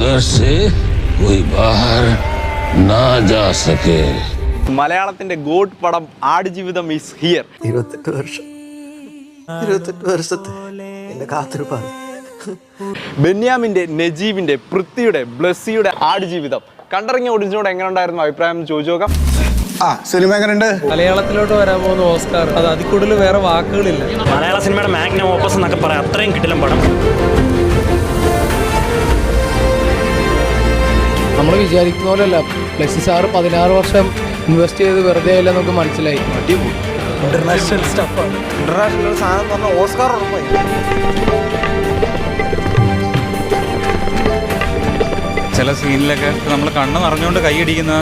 अंदर से कोई बाहर ना जा सके മലയാളത്തിന്റെ ഗോഡ് പടം ആടുജീവിതം ഈസ് ഹിയർ ഇരുപത്തെട്ട് വർഷം ഇരുപത്തെട്ട് വർഷത്തെ എന്റെ കാത്തിരിപ്പാണ് ബെന്യാമിന്റെ നജീബിന്റെ പൃഥ്വിയുടെ ബ്ലസ്സിയുടെ ആടുജീവിതം കണ്ടിറങ്ങിയ ഓഡിയൻസിനോട് എങ്ങനെ ഉണ്ടായിരുന്നു അഭിപ്രായം എന്ന് ചോദിച്ചു നോക്കാം ആ സിനിമ എങ്ങനെയുണ്ട് മലയാളത്തിലോട്ട് വരാൻ പോകുന്ന ഓസ്കാർ അത് അതിൽ കൂടുതൽ വേറെ വാക്കുകളില്ല മലയാള സിനിമയുടെ മാഗ്നം ഓപ്പസ് എന്നൊക്കെ പറയാം അത്രയും കിട്ടില്ല പടം വിചാരിക്കുന്ന പോലെയല്ല. പ്ലസ് സാറ് പതിനാറ് വർഷം ഇൻവെസ്റ്റ് ചെയ്ത് വെറുതെ അല്ല നമുക്ക് മനസ്സിലായി. ഇന്റർനാഷണൽ സ്റ്റഫാണ് ഇന്റർനാഷണൽ സാധനം ഓസ്കാർ ഉറപ്പായി. ചില സീനിലൊക്കെ നമ്മൾ കണ്ണ് നിറഞ്ഞുകൊണ്ട് കൈയടിക്കുന്ന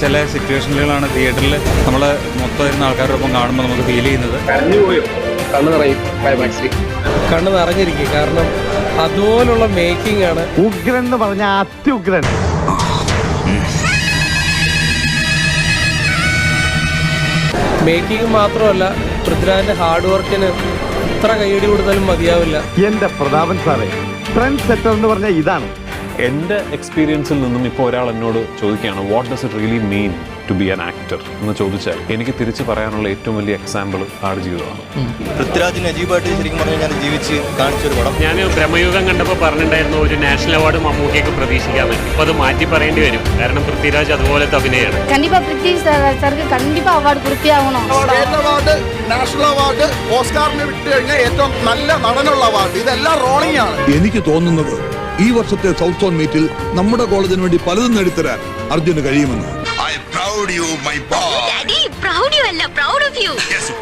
ചില സിറ്റുവേഷനുകളാണ് തിയേറ്ററിൽ നമ്മൾ മൊത്തം ഇരുന്ന ആൾക്കാരോടൊപ്പം കാണുമ്പോൾ നമുക്ക് ഫീൽ ചെയ്യുന്നത്. കണ്ണ് നിറഞ്ഞിരിക്കും. കാരണം അതുപോലുള്ള മേക്കിംഗ് ആണ്. ഉഗ്രൻ എന്ന് പറഞ്ഞ അത്യുഗ്രൻ. മേക്കിംഗ് മാത്രമല്ല പൃഥ്വിരാജിന്റെ ഹാർഡ് വർക്കിന് എത്ര കൈയടി കൊടുത്താലും മതിയാവില്ല. എന്റെ പ്രതാപൻ സാറേ ട്രെൻഡ് സെറ്റർ എന്ന് പറഞ്ഞാൽ ഇതാണ്. എന്റെ എക്സ്പീരിയൻസിൽ നിന്നും ഇപ്പോൾ ഒരാൾ എന്നോട് ചോദിക്കുകയാണ് what does it really mean to be an actor എന്ന് ചോദിച്ചാൽ എനിക്ക് തിരിച്ചു പറയാനുള്ള ഏറ്റവും വലിയ എക്സാമ്പിൾ ആട് ജീവിതമാണ്. പൃഥ്വിരാജിന് അജീബായിട്ട് ശരിക്കും പറഞ്ഞു ഞാൻ ജീവിച്ച് കാണിച്ചൊരു പടം. ഞാൻ ബ്രഹ്മയുഗം കണ്ടപ്പോൾ പറഞ്ഞിട്ടുണ്ടായിരുന്നു ഒരു നാഷണൽ അവാർഡ് മമ്മൂട്ടിയൊക്കെ പ്രതീക്ഷിക്കാൻ പറ്റും അപ്പോൾ അത് മാറ്റി പറയേണ്ടി വരും. കാരണം പൃഥ്വിരാജ് അതുപോലത്തെ അഭിനയാണ്. കണ്ടിപ്പാ പൃഥ്വി സർക്ക് കണ്ടിപ്പാ അവാർഡ് പൂർത്തിയാവണം. അവാർഡ് ഏറ്റവും നല്ല നടനുള്ള അവാർഡ് എനിക്ക് തോന്നുന്നത് ഈ വർഷത്തെ സൗത്ത് സോൺ മീറ്റിൽ നമ്മുടെ കോളേജിന് വേണ്ടി പലതും നേടിത്തരാൻ അർജുന് കഴിയുമെന്ന്. I proud you my proud you இல்ல proud of you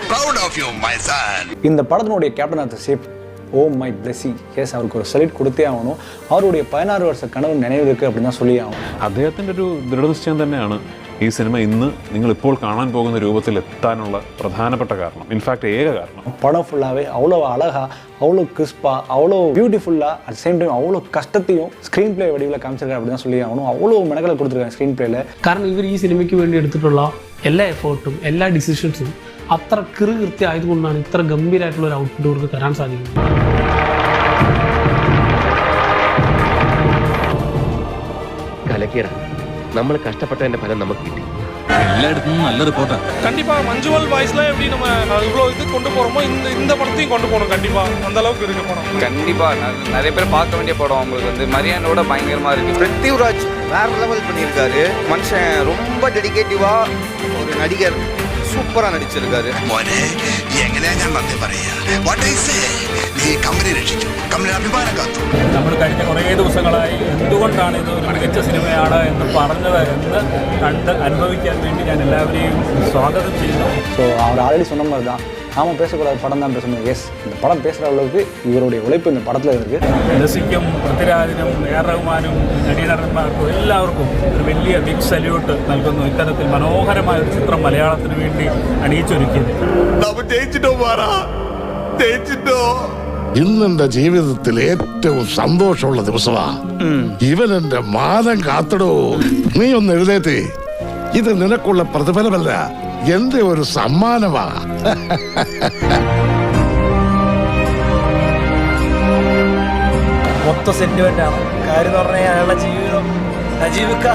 proud of you my son இந்த படத்தினுடைய captain of the ship oh my Blessy yes அவருக்கு ஒரு சல்யூட் கொடுத்தே ஆகணும் அவருடைய பதினாறு வருஷ கனவு நினைவுக்கு அப்படின்னு தான் சொல்லி ஆகணும் അദ്ദേഹത്തിൻ്റെ ഒരു ദൃഢനിശ്ചയം തന്നെയാണ് ഈ സിനിമ ഇന്ന് നിങ്ങൾ ഇപ്പോൾ കാണാൻ പോകുന്ന രൂപത്തിൽ എത്താനുള്ള പ്രധാനപ്പെട്ട കാരണം ഇൻഫാക്ട് ഏക കാരണം படம் ஃபுல்லாகவே அவ்வளோ அழகாக அவ்வளோ கிறிஸ்பாக அவ்வளோ பியூட்டிஃபுல்லாக அட் சேம் டைம் அவ்வளோ கஷ்டத்தையும் ஸ்க்ரீன் ப்ளே வடிவில் காமிச்சிருக்காரு அப்படின்னு தான் சொல்லி ஆகணும் அவ்வளோ மெனக்கலை கொடுத்துருக்காங்க ஸ்க்ரீன் പ്ലേയിൽ കാരണം ഇവർ ഈ സിനിമയ്ക്ക് വേണ്ടി എടുത്തിട്ടുള്ള എല്ലാ എഫേർട്ടും എല്ലാ ഡിസിഷൻസും അത്ര കൃത്യ ആയതുകൊണ്ടാണ് ഇത്ര ഗംഭീരമായിട്ടുള്ള ഒരു ഔട്ട്പുട്ട് ഇവർക്ക് തരാൻ സാധിക്കുന്നത് കലക്കീറ നമ്മൾ കഷ്ടപ്പെട്ടതിന്റെ ഫലം നമുക്ക് കിട്ടി എല്ലായിടത്തും നല്ല റിപ്പോർട്ടാണ് கண்டிப்பா மஞ்சுவல் வாய்ஸ்ல எப்படி நம்ம இவ்வளோ இது கொண்டு போறோமோ இந்த இந்த படத்தையும் கொண்டு போகணும் கண்டிப்பா அந்த அளவுக்கு இருக்கு படம் கண்டிப்பா நிறைய பேர் பார்க்க வேண்டிய படம் உங்களுக்கு வந்து மரியானோட பயங்கரமா இருக்கு பிருத்திவிராஜ் வேற லெவல் பண்ணியிருக்காரு மனுஷன் ரொம்ப டெடிகேட்டிவா ஒரு நடிகர் சூப்பரா நடிச்சிருக்காரு മോനെ എങ്ങനെയാ ഞാൻ നന്ദി പറയാ വാട്ട് ഐ സേ നീ കമ്പനി രക്ഷിച്ചു കമ്പനി അഭിമാനം കാത്തു നമ്മൾ കഴിഞ്ഞ കുറേ ദിവസങ്ങളായി എന്തുകൊണ്ടാണ് ഇത് ഒരു മികച്ച സിനിമയാണ് എന്ന് പറഞ്ഞത് എന്ന് കണ്ട് അനുഭവിക്കാൻ വേണ്ടി ഞാൻ എല്ലാവരെയും സ്വാഗതം ചെയ്യുന്നു ஸோ அவர் ஆல்ரெடி சொன்ன மாதிரி தான் நாம பேசக்கூடாது படம் தான் பேசணும் எஸ் இந்த படம் பேசுகிற அளவுக்கு இவருடைய உழைப்பு இந்த படத்தில் இருக்குது ലസിക്കും പൃഥ്വിരാജിനും എ ആർ റഹ്മാനും നടീനടന്മാർക്കും എല്ലാവർക്കും ഒരു വലിയ ബിഗ് സല്യൂട്ട് നൽകുന്നു ഇത്തരത്തിൽ മനോഹരമായ ഒരു ചിത്രം മലയാളത്തിന് വേണ്ടി അണിയിച്ചൊരുക്കിയത് നമ്മ ജയിച്ചിട്ടോ മാറാ ജയിച്ചിട്ടോ ഇന്നെന്റെ ജീവിതത്തിൽ ഏറ്റവും സന്തോഷമുള്ള ദിവസമാ ഇവൻ എന്റെ മാനം കാത്തടോ നീ ഒന്ന് എഴുതേറ്റേ ഇത് നിനക്കുള്ള പ്രതിഫലമല്ല എന്റെ ഒരു സമ്മാനമാ? മൊത്തം സെന്റിമെന്റ് ആണ്. കാര്യം പറഞ്ഞ അയാളുടെ ജീവിതം നജീവിക്ക